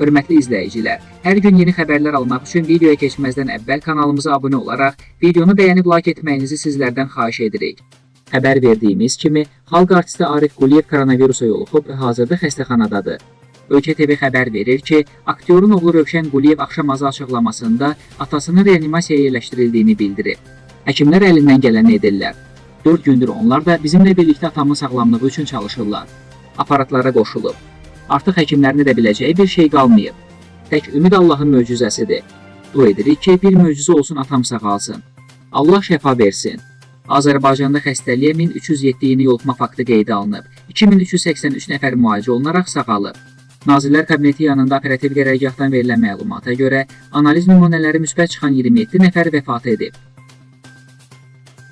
Hörmətli izləyicilər, hər gün yeni xəbərlər almaq üçün videoya keçməzdən əvvəl kanalımıza abunə olaraq videonu bəyənib like etməyinizi sizlərdən xahiş edirik. Xəbər verdiyimiz kimi, xalq artisti Arif Quliyev koronavirusa yoluxub hazırda xəstəxanadadır. Ölkə TV xəbər verir ki, aktyorun oğlu Rövşən Quliyev axşam azı açıqlamasında atasının reanimasiyaya yerləşdirildiyini bildirib. Həkimlər əlindən gələni edirlər. 4 gündür onlar da bizimlə birlikdə atamın sağlamlığı üçün çalışırlar. Aparatlara qoşulub. Artıq həkimlərin edə biləcəyi bir şey qalmayıb. Tək ümid Allahın möcüzəsidir. Dua edirik ki, bir möcüzə olsun atam sağalsın. Allah şəfa versin. Azərbaycanda xəstəliyə 1307 yeni yoluxma faktı qeydə alınıb. 2383 nəfər müalicə olunaraq sağalıb. Nazirlər Kabineti yanında operativ qərargahdan verilən məlumata görə analiz nümunələri müsbət çıxan 27 nəfər vəfat edib.